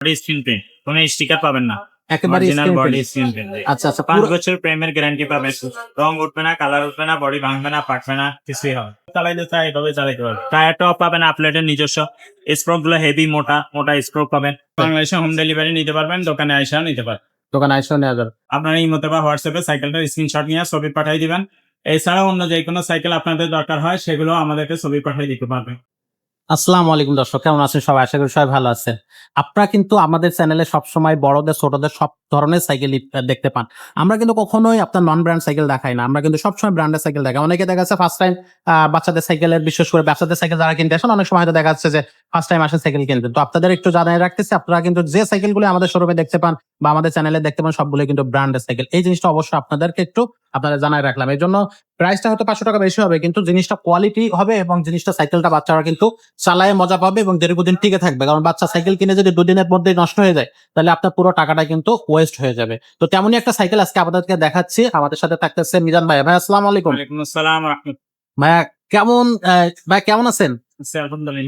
Body screen print কোনো sticker পাবেন না। একেবারে বডি স্ক্রিন প্রিন্ট আচ্ছা আচ্ছা পাঁচ বছর প্রেমের গ্যারান্টি পাবেন রং উঠবে না কালার উঠবে না বডি ভাঙবে না পাকবে না কিছুই হবে চাই এভাবে চালাইতে পারবে। টায়ার টপ পাবেন আপলেটের নিজস্ব। স্প্রোকগুলো হেভি মোটা মোটা স্প্রোক পাবেন। বাংলাদেশে হোম ডেলিভারি নিতে পারবেন দোকানে আইসা নিতে পারবেন। দোকানে আইসো নেওয়া যাবে। আপনার এই মতো বা হোয়াটসঅ্যাপে সাইকেলটার স্ক্রিনশট নিয়ে ছবি পাঠিয়ে দিবেন। এছাড়াও অন্য যে কোনো সাইকেল আপনাদের দরকার হয় সেগুলো আমাদেরকে ছবি পাঠিয়ে দিতে পারবেন। আসসালামু আলাইকুম দর্শক, কেমন আছেন সবাই? আশা করি সবাই ভালো আছেন। আপনারা কিন্তু আমাদের চ্যানেলে সবসময় বড়দের, ছোটদের সব ধরনের সাইকেল দেখতে পান। আমরা কিন্তু কখনোই আপনার নন ব্র্যান্ড সাইকেল দেখাই না। আমরা কিন্তু সবসময় ব্র্যান্ডের সাইকেল দেখাই। অনেকে দেখা যাচ্ছে ফার্স্ট টাইম বাচ্চাদের সাইকেলের, বিশেষ করে বাচ্চাদের সাইকেল যারা কিনতে আসেন, অনেক সময় হয়তো দেখা যাচ্ছে যে ফার্স্ট টাইম আসেন সাইকেল কিনতে। তো আপনাদের একটু জানাই রাখতেছি, আপনারা কিন্তু যে সাইকেলগুলো আমাদের শোরুমে দেখতে পান বা আমাদের চ্যানেলে দেখতে পান সবগুলো কিন্তু ব্র্যান্ডের সাইকেল এই জিনিসটা অবশ্যই আপনাদেরকে একটু আপনারা জানাই রাখলাম। এই জন্য প্রাইসটা হয়তো পাঁচশো টাকা বেশি হবে কিন্তু জিনিসটা কোয়ালিটি হবে এবং জিনিসটা সাইকেলটা বাচ্চারা কিন্তু চালায় মজা পাবে এবং দীর্ঘদিন টিকে থাকবে। কারণ বাচ্চা সাইকেল কিনে যদি দুদিনের মধ্যে নষ্ট হয়ে যায় তাহলে আপনার পুরো টাকাটা কিন্তু ওয়েস্ট হয়ে যাবে। তো তেমনই একটা সাইকেল আজকে আপনাদেরকে দেখাচ্ছি। আমাদের সাথে থাকতেছে মিজান ভাই ভাই আসসালামু আলাইকুম। আসসালাম ভাইয়া কেমন ভাই কেমন আছেন?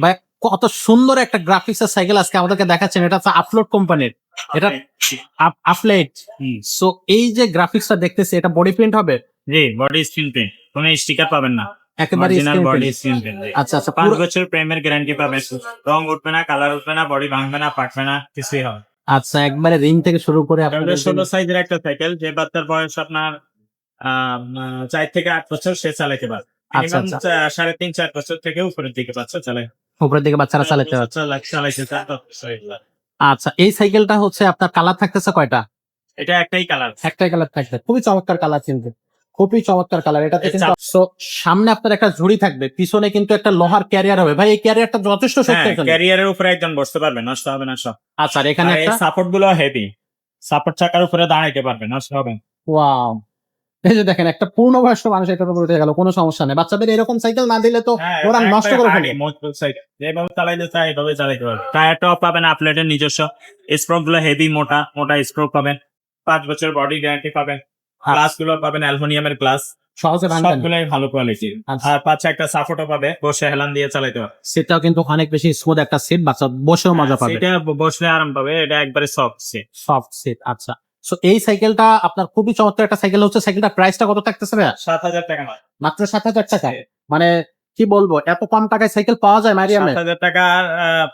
ভাই কত সুন্দর একটা গ্রাফিক্স এর সাইকেল আজকে আমাদেরকে দেখাচ্ছেন। এটা হচ্ছে আপলোড কোম্পানির এটা আপলেট সো এই যে গ্রাফিক্সটা দেখতেছি এটা বডি প্রিন্ট হবে? জি বডি স্ক্রিন প্রিন্ট কোনো স্টিকার পাবেন না। একেবারে বডি স্ক্রিন প্রিন্ট আচ্ছা আচ্ছা পাঁচ বছর প্রেমের গ্যারান্টি পাবেন। রং উঠবে না কালার উঠবে না বডি ভাঙবে না পাকবে না কিছুই হবে আচ্ছা একবারে রিং থেকে শুরু করে আপনাদের ষোলো সাইজের একটা সাইকেল যে বাচ্চার বয়স আপনার চার থেকে আট বছর সে চালাতে পারে আচ্ছা, সাড়ে তিন চার বছর থেকে উপরের দিকে বাচ্চা চালায়। উপরের দিকে বাচ্চারা চালাতে চালা- চালাইতে। আচ্ছা এই সাইকেলটা হচ্ছে আপনার কালার থাকতেছে কয়টা? এটা একটাই কালার একটাই কালার থাকবে। খুবই চমৎকার কালার কিন্তু। খুবই চমৎকার কালার এটাতে কিন্তু সামনে আপনার একটা ঝুড়ি থাকবে। পিছনে কিন্তু একটা লোহার ক্যারিয়ার হবে। ভাই এই ক্যারিয়ারটা যথেষ্ট শক্তি এখানে। ক্যারিয়ারের উপরে একজন বসতে পারবে। নষ্ট হবে না সব আচ্ছা এখানে একটা সাপোর্টগুলো হেভি সাপোর্ট চাকার উপরে দাঁড়াইতে পারবে নষ্ট হবে। ওয়াও এই যে দেখেন একটা পূর্ণবয়স্ক মানুষ উপর উঠে গেল কোনো সমস্যা নেই। বাচ্চাদের এরকম সাইকেল না দিলে তো হ্যাঁ, ওরা নষ্ট করে ফেলে। মজবুত সাইকেল যেভাবে চালাইতে চায় এভাবে চালাইতে পারবে। টায়ার টপ পাবেন আপলেটের নিজস্ব। স্প্রোকগুলো হেভি মোটা মোটা স্প্রোক পাবেন। পাঁচ বছর বডি গ্যারান্টি পাবেন। হ্যাঁ। গ্লাসগুলো পাবেন অ্যালুমিনিয়ামের গ্লাস সহজে ভাঙবে না। সবগুলোই ভালো কোয়ালিটি আচ্ছা। আর পাঁচে একটা সাপোর্টও পাবে বসে হেলান দিয়ে চালাইতে পারবে। সিটটাও কিন্তু অনেক বেশি স্মুথ একটা সিট বাচ্চা বসেও মজা পাবে। এটা বসলে আরাম পাবে এটা একবারে সফট সিট সফট সিট আচ্ছা। সো এই সাইকেলটা আপনার খুবই চমৎকার একটা সাইকেল হচ্ছে। সাইকেলটা প্রাইসটা কত থাকতেছে ভাইয়া? সাত হাজার টাকা নয়। মাত্র সাত হাজার টাকা। মানে কি বলব এত কম টাকায় সাইকেল পাওয়া যায় মারিয়ামে? সাত হাজার টাকা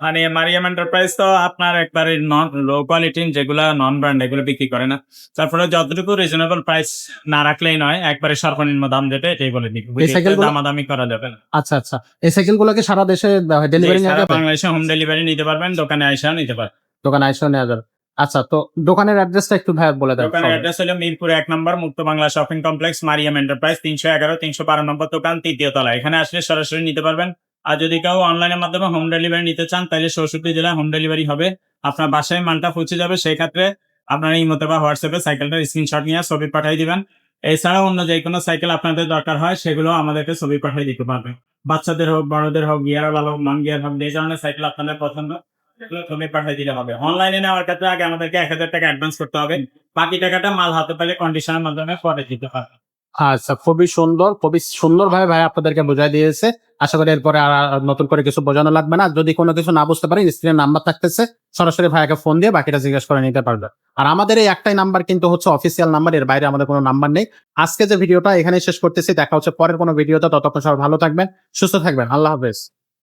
মানে মারিয়াম এন্টারপ্রাইজ তো আপনার একবারে নন লো কোয়ালিটি যেগুলা নন ব্র্যান্ড এগুলো বিক্রি করে না। তারপরে যতটুকু রিজনেবল প্রাইস না রাখলেই নয় একবারে সর্বনিম্ন দাম যেটা এটাই বলে দিই এই সাইকেলগুলো- দামাদামি করা যাবে না। আচ্ছা আচ্ছা। এই সাইকেল গুলোকে সারা দেশে ডেলিভারি বাংলাদেশে হোম ডেলিভারি নিতে পারবেন দোকানে আইসা নিতে পারবেন। দোকানে এসে নেওয়া যাবে। আচ্ছা তো দোকানের অ্যাড্রেসটা একটু ভাই বলে দেন দোকানের অ্যাড্রেস হলো মিরপুর এক number Mukto Bangla shopping complex Mariam enterprise তিনশো এগারো তিনশো বারো নম্বর দোকান তৃতীয় তলা এখানে আসলে সরাসরি নিতে পারবেন। আর যদি কেউ অনলাইনের মাধ্যমে হোম ডেলিভারি নিতে চান তাহলে চৌষট্টি জেলায় হোম ডেলিভারি হবে। আপনার বাসায় মালটা পৌঁছে যাবে সেই ক্ষেত্রে আপনার এই মতো বা হোয়াটসঅ্যাপে সাইকেলটার স্ক্রিনশট নিয়ে ছবি পাঠিয়ে দিবেন। এছাড়াও অন্য যে কোনো সাইকেল আপনাদের দরকার হয় সেগুলো আমাদেরকে ছবি পাঠিয়ে দিতে পারবে বাচ্চাদের হোক বড়দের হোক গিয়ার ভালো হোক নন গিয়ার হোক যে ধরনের সাইকেল আপনাদের পছন্দ সেগুলো পাঠিয়ে দিলে হবে। অনলাইনে নেওয়ার ক্ষেত্রে আগে আমাদেরকে এক হাজার টাকা অ্যাডভান্স করতে হবে। বাকি টাকাটা মাল হাতে পেলে কন্ডিশনের মাধ্যমে পরে দিতে পারবে আচ্ছা খুবই সুন্দর, খুবই ভাই আপনাদেরকে বোঝাই দিয়েছে। আশা করি এরপরে আর নতুন করে কিছু বোঝানো লাগবে না। যদি কোনো কিছু না বুঝতে পারেন স্ক্রিনের নাম্বার থাকতেছে। সরাসরি ভাইয়াকে ফোন দিয়ে বাকিটা জিজ্ঞেস করে নিতে পারবে। আর আমাদের এই একটাই নাম্বার কিন্তু হচ্ছে অফিসিয়াল নাম্বার এর বাইরে আমাদের কোনো নাম্বার নেই। আজকে যে ভিডিওটা এখানে শেষ করতেছি। দেখা হচ্ছে পরের কোনো ভিডিওতে। ততক্ষণ সবাই ভালো থাকবেন, সুস্থ থাকবেন। আল্লাহ হাফেজ।